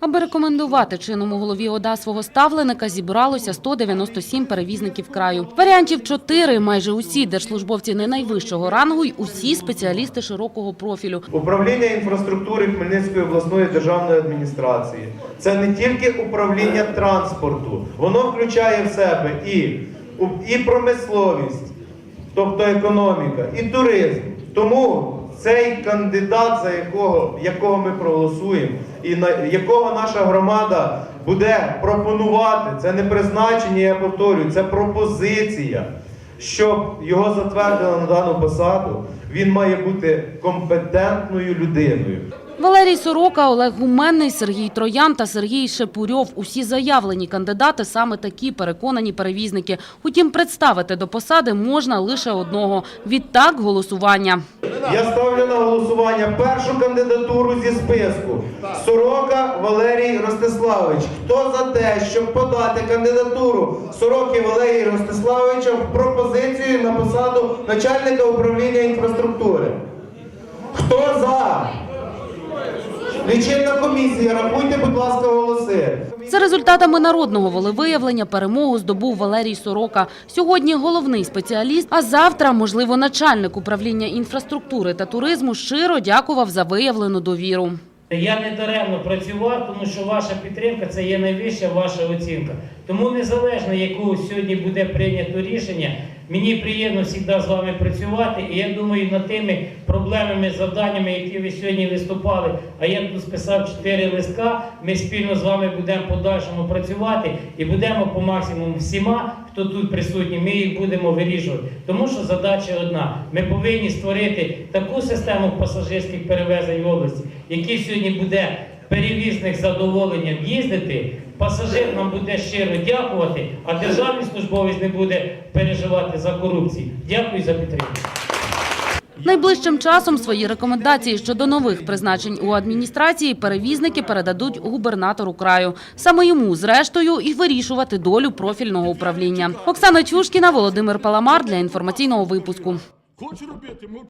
Аби рекомендувати чинному голові ОДА свого ставленика, зібралося 197 перевізників краю. Варіантів чотири. Майже усі держслужбовці не найвищого рангу й усі спеціалісти широкого профілю. Управління інфраструктури Хмельницької обласної державної адміністрації це не тільки управління транспорту, воно включає в себе і, і промисловість, тобто економіка, і туризм. Тому цей кандидат, за якого, якого ми проголосуємо, і на якого наша громада буде пропонувати, це не призначення, я повторюю, це пропозиція. Щоб його затвердили на дану посаду, він має бути компетентною людиною. Валерій Сорока, Олег Гуменний, Сергій Троян та Сергій Шепурьов – усі заявлені кандидати саме такі переконані перевізники. Утім, представити до посади можна лише одного. Відтак голосування. Я ставлю на голосування першу кандидатуру зі списку. Сорока Валерій Ростиславович. Хто за те, щоб подати кандидатуру Сороки Валерія Ростиславовича в пропозицію на посаду начальника управління інфраструктури? Хто за? Лічильна комісія, рахуйте, будь ласка, голоси. За результатами народного волевиявлення перемогу здобув Валерій Сорока. Сьогодні головний спеціаліст, а завтра, можливо, начальник управління інфраструктури та туризму щиро дякував за виявлену довіру. Я не даремно працював, тому що ваша підтримка це є найвища ваша оцінка. Тому незалежно, яку сьогодні буде прийнято рішення, мені приємно завжди з вами працювати. І я думаю, над тими проблемами, завданнями, які ви сьогодні виступали, а я тут списав чотири листка. Ми спільно з вами будемо подальшому працювати і будемо по максимуму всіма, хто тут присутній, ми їх будемо вирішувати. Тому що задача одна: ми повинні створити таку систему пасажирських перевезень в області, який сьогодні буде перевізник з задоволенням їздити. Пасажир нам буде щиро дякувати, а державний службовець не буде переживати за корупцію. Дякую за підтримку. Найближчим часом свої рекомендації щодо нових призначень у адміністрації перевізники передадуть губернатору краю. Саме йому, зрештою, і вирішувати долю профільного управління. Оксана Чушкіна, Володимир Паламар для інформаційного випуску. Хочу робити, мовчу.